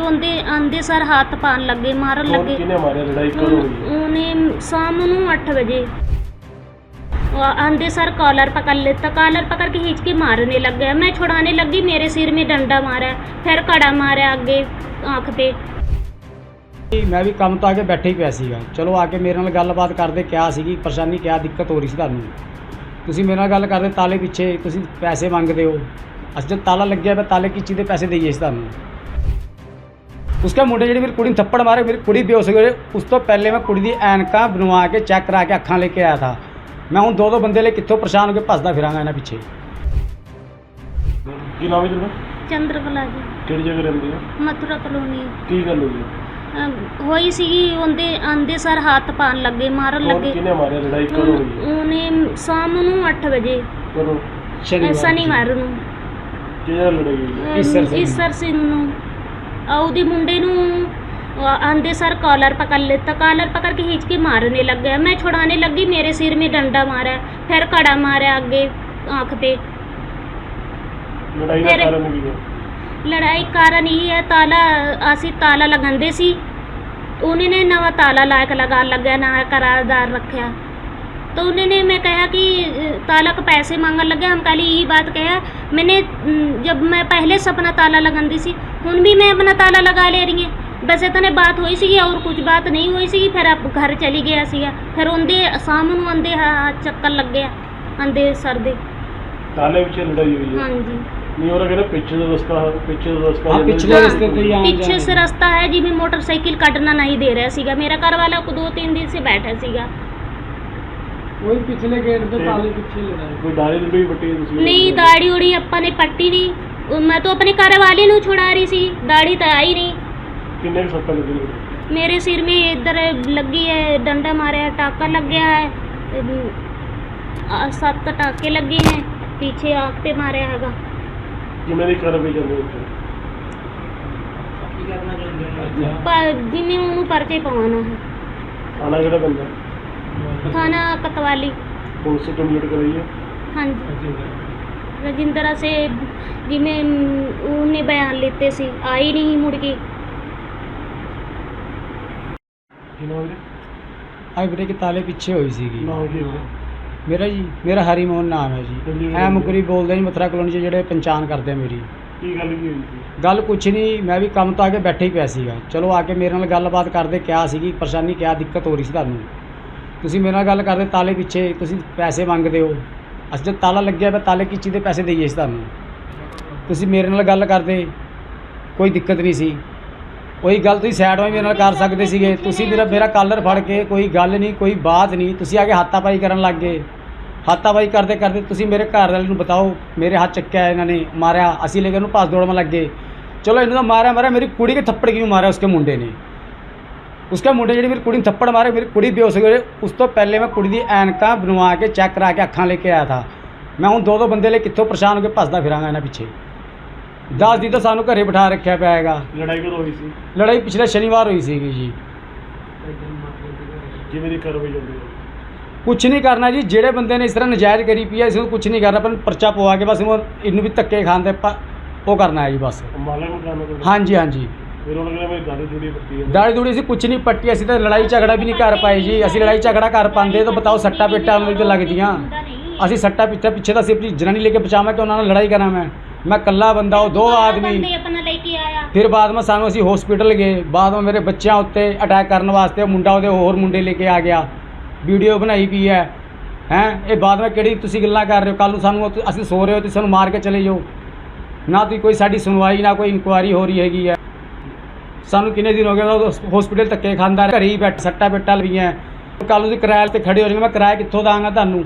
ਉਹਦੇ ਆਂਦੇ ਸਰ ਹੱਥ ਪਾਣ ਲੱਗੇ ਮਾਰਨ ਕੌਣ ਲੱਗੇ ਕਿਹਨੇ ਮਾਰਿਆ ਲੜਾਈ ਕਦੋਂ ਹੋਈ ਉਹਨੇ ਸ਼ਾਮ ਨੂੰ 8 ਵਜੇ वो आंधे सर कॉलर पकड़ लेता कॉलर पकड़ के खींच के मारने लग गया मैं छुड़ाने लगी मेरे सिर में डंडा मारा फिर कड़ा मारा आगे आँख पे ਮੈਂ ਵੀ ਕੰਮ ਤੋਂ ਆ ਕੇ ਬੈਠਾ ਹੀ ਪਿਆ ਸੀਗਾ ਚਲੋ ਆ ਕੇ ਮੇਰੇ ਨਾਲ ਗੱਲਬਾਤ ਕਰਦੇ ਕਿਆ ਸੀਗੀ ਪਰੇਸ਼ਾਨੀ ਕਿਆ ਦਿੱਕਤ ਹੋ ਰਹੀ ਸੀ ਤੁਹਾਨੂੰ ਤੁਸੀਂ ਮੇਰੇ ਨਾਲ ਗੱਲ ਕਰਦੇ ਤਾਲੇ ਪਿੱਛੇ ਤੁਸੀਂ ਪੈਸੇ ਮੰਗਦੇ ਹੋ ਅਸੀਂ ਜਦ ਤਾਲਾ ਲੱਗਿਆ ਮੈਂ ਤਾਲੇ ਕੀ ਚੀਜ਼ ਦੇ ਪੈਸੇ ਦਈਏ ਸੀ ਤੁਹਾਨੂੰ ਉਸਕੇ ਮੁੰਡੇ ਜਿਹੜੀ ਮੇਰੀ ਕੁੜੀ ਨੂੰ ਥੱਪੜ ਮਾਰੇ ਮੇਰੀ ਕੁੜੀ ਬੇਹੋਸ਼ ਹੋ ਗਈ ਉਸ ਤੋਂ ਪਹਿਲੇ ਮੈਂ ਕੁੜੀ ਦੀ ਐਨਕਾਂ ਬਣਵਾ ਕੇ ਚੈੱਕ ਕਰਾ ਕੇ ਅੱਖਾਂ ਲੈ ਕੇ ਆਇਆ ਥਾ ਮੈਂ ਹੁਣ ਦੋ ਦੋ ਬੰਦੇ ਲਈ ਕਿੱਥੋਂ ਪਰੇਸ਼ਾਨ ਹੋ ਕੇ ਭੱਜਦਾ ਫਿਰਾਂਗਾ ਇਹਨਾਂ ਪਿੱਛੇ ਕੀ ਨਾਮ ਹੈ ਤੇਰਾ ਚੰਦਰਕਲਾ ਜੀ ਕਿਹੜੀ ਜਗ੍ਹਾ ਰਹਿੰਦੀ ਹੈ ਮਥੁਰਾ ਕਲੋਨੀ ਕੀ ਗੱਲ ਹੋਈ ਅਮ ਹੋਈ ਸੀਗੀ ਉਹਦੇ ਆਂਦੇ ਸਰ ਹੱਥ ਪਾਣ ਲੱਗੇ ਮਾਰਨ ਕੌਣ ਲੱਗੇ ਕਿਹਨੇ ਮਾਰਿਆ ਲੜਾਈ ਕਦੋਂ ਹੋਈ ਉਹਨੇ ਸ਼ਾਮ ਨੂੰ 8 ਵਜੇ ਕਦੋਂ ਸ਼ਨੀਵਾਰ ਨੂੰ ਕਿਹੜੀ ਜਗ੍ਹਾ ਲੜਾਈ ਹੋਈ ਅਮ ਈਸਰ ਸਿੰਘ। ਈਸਰ ਸਿੰਘ ਨੂੰ ਉਹਦੀ ਮੁੰਡੇ ਨੂੰ आंधे सर कॉलर पकड़ लेता कॉलर पकड़ के खींच के मारने लग गया मैं छुड़ाने लगी मेरे सिर में डंडा मारा फिर कड़ा मारा आगे आँख पे ਲੜਾਈ ਦਾ ਤੇਰੇ- ਕਾਰਨ ਕੀ ਹੈ ਲੜਾਈ ਕਾਰਨ ਇਹ ਹੈ ਤਾਲਾ ਅਸੀਂ ਤਾਲਾ ਲਗਾਉਂਦੇ ਸੀ ਉਹਨੇ ਨੇ ਨਵਾਂ ਤਾਲਾ ਲਾਇਕ ਲਗਾ ਲੱਗਿਆ ਨਾ करारदार रखा तो उन्होंने मैं कहा कि अ, ताला का पैसे मांगन लगे हम कल यही बात कहा मैंने अम, जब मैं पहले से अपना ताला लगाती सी ਹੁਣ ਵੀ ਮੈਂ ਆਪਣਾ ਤਾਲਾ ਲਗਾ ਲੈ ਰਹੀ ਹਾਂ ਬਸ ਇਤਨੇ ਬਾਤ ਹੋਈ ਸੀਗੀ ਔਰ ਕੁਝ ਬਾਤ ਨਹੀਂ ਹੋਈ ਸੀਗੀ ਫਿਰ ਆਪ ਘਰ ਚਲੀ ਗਿਆ ਸੀਗਾ ਫਿਰ ਉਹਦੇ ਸ਼ਾਮ ਨੂੰ ਆਂਦੇ ਚੱਕਰ ਲੱਗਿਆ ਆਂਦੇ ਸਰ ਦੇ ਤਾਲੇ ਵਿੱਚ ਲੜਾਈ ਹੋਈ ਹੈ ਹਾਂਜੀ ਨਹੀਂ ਉਹ ਕਹਿੰਦਾ ਪਿੱਛੇ ਦਾ ਰਸਤਾ ਪਿੱਛੇ ਦਾ ਰਸਤਾ ਹਾਂ ਜਾਂਦਾ ਪਿਛਲੇ हाँ, ਰਸਤੇ ਤੋਂ ਹੀ ਆਉਣ पीछे ਜਾਣ से रास्ता है जिसमें मोटरसाइकिल काटना नहीं दे रहा सीगा मेरा घर वाला को दो तीन दिन से बैठा सीगा ਉਹੀ ਪਿਛਲੇ ਗੇਟ ਤੇ ਤਾਲੇ ਪਿੱਛੇ ਲੜਾਈ ਕੋਈ ਡਾਲੀ ਡੁਲੀ ਵੱਟੀ ਤੁਸੀਂ नहीं दाढ़ी उड़ी अपा ने पट्टी नहीं वो मैं तो अपने घर वाले ਨੂੰ छुड़ा रही सी दाढ़ी तो आई नहीं ਕਿੰਨੇ ਕੁ ਸੱਟਾਂ ਲੱਗੀਆਂ मेरे सिर में इधर लगी है डंडा मारा है टाका लग गया है अम, आ, सात टाके लगे हैं पीछे आँख पे मारा हैगा ਕਿੰਨੇ ਦੀ ਕਾਰਵਾਈ ਚੱਲ ਰਹੀ ਹੈ पर जिन्हें ਉਹਨੂੰ ਪਰਚੇ ਪਵਾਉਣਾ ਹੈ ਆਣਾ ਕਿਹੜਾ ਬੰਦਾ थाना कतवाली ਪੁਲਿਸ ਤੋਂ ਕੰਪਲੀਟ ਕਰਾਈ ਹੈ ਹਾਂਜੀ ਰਜਿੰਦਰਾ ਸੇ ਜਿਵੇਂ ਅਮ, ਉਹਨੇ ਬਿਆਨ ਲਿੱਤੇ ਸੀ ਆਈ ਨਹੀਂ ਮੁੜ ਕੇ ਕੀ ਨਾਮ ਹੈ ਆ ਵੀਰੇ ਕਿ ਤਾਲੇ ਪਿੱਛੇ ਹੋਈ ਸੀਗੀ ਨਾਮ ਕੀ ਹੈ ਮੇਰਾ ਜੀ ਮੇਰਾ ਹਰੀ ਮੋਹਨ ਨਾਮ ਹੈ ਜੀ ਹਾਂਜੀ, ਐ ਮੁਕਰੀ ਬੋਲਦੇ ਜੀ ਮਥੁਰਾ ਕਲੋਨੀ 'ਚ ਜਿਹੜੇ ਪਹਿਚਾਨ ਕਰਦੇ ਆ ਮੇਰੀ ਕੀ ਗੱਲ ਕੀ ਹੋਈ ਸੀ ਗੱਲ ਕੁਛ ਨਹੀਂ ਮੈਂ ਵੀ ਕੰਮ ਤੋਂ ਆ ਕੇ ਬੈਠਾ ਹੀ ਪਿਆ ਸੀਗਾ ਚਲੋ ਆ ਕੇ ਮੇਰੇ ਨਾਲ ਗੱਲਬਾਤ ਕਰਦੇ ਕਿਆ ਸੀਗੀ ਪਰੇਸ਼ਾਨੀ ਕਿਆ ਦਿੱਕਤ ਹੋ ਰਹੀ ਸੀ ਤੁਹਾਨੂੰ ਤੁਸੀਂ ਮੇਰੇ ਨਾਲ ਗੱਲ ਕਰਦੇ ਤਾਲੇ ਪਿੱਛੇ, ਤੁਸੀਂ ਪੈਸੇ ਮੰਗਦੇ ਹੋ। ਅਸੀਂ ਜਦ ਤਾਲਾ ਲੱਗਿਆ ਤਾਂ ਤਾਲੇ ਕੀ ਦੇ ਪੈਸੇ ਦੇਈਏ ਸੀ ਤੁਹਾਨੂੰ? ਤੁਸੀਂ ਮੇਰੇ ਨਾਲ ਗੱਲ ਕਰਦੇ, ਕੋਈ ਦਿੱਕਤ ਨਹੀਂ ਸੀ। ਕੋਈ ਗੱਲ ਤੁਸੀਂ ਸਾਈਡ ਵਾਈ ਮੇਰੇ ਨਾਲ ਕਰ ਸਕਦੇ ਸੀਗੇ। ਤੁਸੀਂ ਮੇਰਾ ਮੇਰਾ ਕਾਲਰ ਫੜ ਕੇ ਕੋਈ ਗੱਲ ਨਹੀਂ, ਕੋਈ ਬਾਤ ਨਹੀਂ। ਤੁਸੀਂ ਆ ਕੇ ਹਾਤਾਪਾਈ ਕਰਨ ਲੱਗ ਗਏ। ਹਾਤਾਪਾਈ ਕਰਦੇ ਕਰਦੇ ਤੁਸੀਂ ਮੇਰੇ ਘਰ ਵਾਲੇ ਨੂੰ ਬਤਾਓ, ਮੇਰੇ ਹੱਥ ਚੱਕਿਆ ਇਹਨਾਂ ਨੇ, ਮਾਰਿਆ। ਅਸੀਂ ਲੈ ਕੇ ਉਹਨੂੰ ਪਾਸ ਦੌੜਨ ਲੱਗ ਗਏ। ਚਲੋ ਇਹਨਾਂ ਦਾ ਮਾਰਿਆ ਮਾਰਿਆ, ਮੇਰੀ ਕੁੜੀ ਕੇ ਥੱਪੜ ਕਿਉਂ ਮਾਰਿਆ, ਉਸਕੇ ਮੁੰਡੇ ਨੇ? ਉਸਕੇ ਮੁੰਡੇ ਜਿਹੜੀ ਮੇਰੀ ਕੁੜੀ ਨੂੰ ਥੱਪੜ ਮਾਰੇ ਮੇਰੀ ਕੁੜੀ ਬੇਹੋਸ਼ ਹੋ ਗਈ। ਉਸ ਤੋਂ ਪਹਿਲੇ ਮੈਂ ਕੁੜੀ ਦੀ ਐਨਕਾਂ ਬਣਵਾ ਕੇ ਚੈੱਕ ਕਰਾ ਕੇ ਅੱਖਾਂ ਲੈ ਕੇ ਆਇਆ ਥਾ। ਮੈਂ ਹੁਣ ਦੋ ਦੋ ਬੰਦੇ ਲਈ ਕਿੱਥੋਂ ਪਰੇਸ਼ਾਨ ਹੋ ਕੇ ਭੱਜਦਾ ਫਿਰਾਂਗਾ ਇਹਨਾਂ ਪਿੱਛੇ। ਦਸ ਦੀ ਤਾਂ ਸਾਨੂੰ ਘਰੇ ਬਿਠਾ ਰੱਖਿਆ ਪਿਆ ਹੈਗਾ। ਲੜਾਈ ਕਦੋਂ ਹੋਈ ਸੀ? ਲੜਾਈ ਪਿਛਲੇ ਸ਼ਨੀਵਾਰ ਹੋਈ ਸੀਗੀ ਜੀ। ਕਿਵੇਂ ਦੀ ਕਾਰਵਾਈ ਰਹੀ ਹੈ? ਕੁਛ ਨਹੀਂ ਕਰਨਾ ਜੀ ਜਿਹੜੇ ਬੰਦੇ ਨੇ ਇਸ ਤਰ੍ਹਾਂ ਨਜਾਇਜ਼ ਕਰੀ ਪਈ ਹੈ ਇਸ ਨੂੰ ਕੁਛ ਨਹੀਂ ਕਰਨਾ ਪਰ ਪਰਚਾ ਪਵਾ ਕੇ ਬਸ ਇਹਨੂੰ ਇਹਨੂੰ ਵੀ ਧੱਕੇ ਖਾਣ ਦੇ ਉਹ ਕਰਨਾ ਹੈ ਜੀ ਬਸ। ਮਾਲਕ ਨੂੰ ਹਾਂਜੀ ਹਾਂਜੀ। ਫਿਰ ਉਹਨਾਂ ਕਹਿੰਦਾ ਮੇਰੀ ਦਾੜੀ ਜੁੜੀ ਪੱਟੀ ਹੈ ਦਾੜੀ ਦੂੜੀ ਅਸੀਂ ਕੁਛ ਨਹੀਂ ਪੱਟੀ ਅਸੀਂ ਤਾਂ ਲੜਾਈ ਝਗੜਾ ਵੀ ਨਹੀਂ ਕਰ ਪਾਏ ਜੀ। ਅਸੀਂ ਲੜਾਈ ਝਗੜਾ ਕਰ ਪਾਉਂਦੇ ਤਾਂ ਬਤਾਓ ਸੱਟਾ ਪੇਟਾ ਉਹਨਾਂ ਤੇ ਲੱਗਦੀਆਂ। ਅਸੀਂ ਸੱਟਾ ਪਿੱਛੇ ਪਿੱਛੇ ਤਾਂ ਅਸੀਂ ਆਪਣੀ ਜਨਾਨੀ ਲੈ ਕੇ ਬਚਾਵਾਂ ਕਿ ਉਹਨਾਂ ਨਾਲ ਲੜਾਈ ਕਰਾਂ ਮੈਂ। ਮੈਂ ਇਕੱਲਾ ਬੰਦਾ ਉਹ ਦੋ ਆਦਮੀ। ਬੰਦੇ ਆਪਣਾ ਲੈ ਕੇ ਆਇਆ। ਫਿਰ ਬਾਅਦ ਵਿੱਚ ਸਾਨੂੰ ਅਸੀਂ ਹਸਪੀਟਲ ਗਏ। ਬਾਅਦ ਵਿੱਚ ਮੇਰੇ ਬੱਚਿਆਂ ਉੱਤੇ ਅਟੈਕ ਕਰਨ ਵਾਸਤੇ ਉਹ ਮੁੰਡਾ ਉਹਦੇ ਹੋਰ ਮੁੰਡੇ ਲੈ ਕੇ ਆ ਗਿਆ। ਵੀਡੀਓ ਬਣਾਈ ਪਈ ਹੈ। ਹੈ? ਇਹ ਬਾਅਦ ਵਿੱਚ ਕਿਹੜੀ ਤੁਸੀਂ ਗੱਲਾਂ ਕਰ ਰਹੇ ਹੋ? ਕੱਲ ਨੂੰ ਸਾਨੂੰ ਅਸੀਂ ਸੋ ਰਹੇ ਹੋ ਤੁਸੀਂ ਸਾਨੂੰ ਮਾਰ ਕੇ ਚਲੇ ਜਾਓ। ਨਾ ਤੁਸੀਂ ਕੋਈ ਸਾਡੀ ਸੁਣਵਾਈ ਨਾ ਕੋਈ ਇਨਕੁਆਇਰੀ ਹੋ ਰਹੀ ਹੈਗੀ ਹੈ। ਸਾਨੂੰ ਕਿੰਨੇ ਦਿਨ ਹੋ ਗਏ? ਹਸਪੀਟਲ ਧੱਕੇ ਖਾਂਦਾ ਘਰੇ ਹੀ ਬੈਠ ਸੱਟਾ ਪੇਟਾ ਲਈਆਂ ਕੱਲ ਨੂੰ ਕਿਰਾਏ ਤੇ ਖੜੇ ਹੋ ਜਾਓਗੇ, ਮੈਂ ਕਿਰਾਇਆ ਕਿੱਥੋਂ ਦਾਂਗਾ ਤੁਹਾਨੂੰ?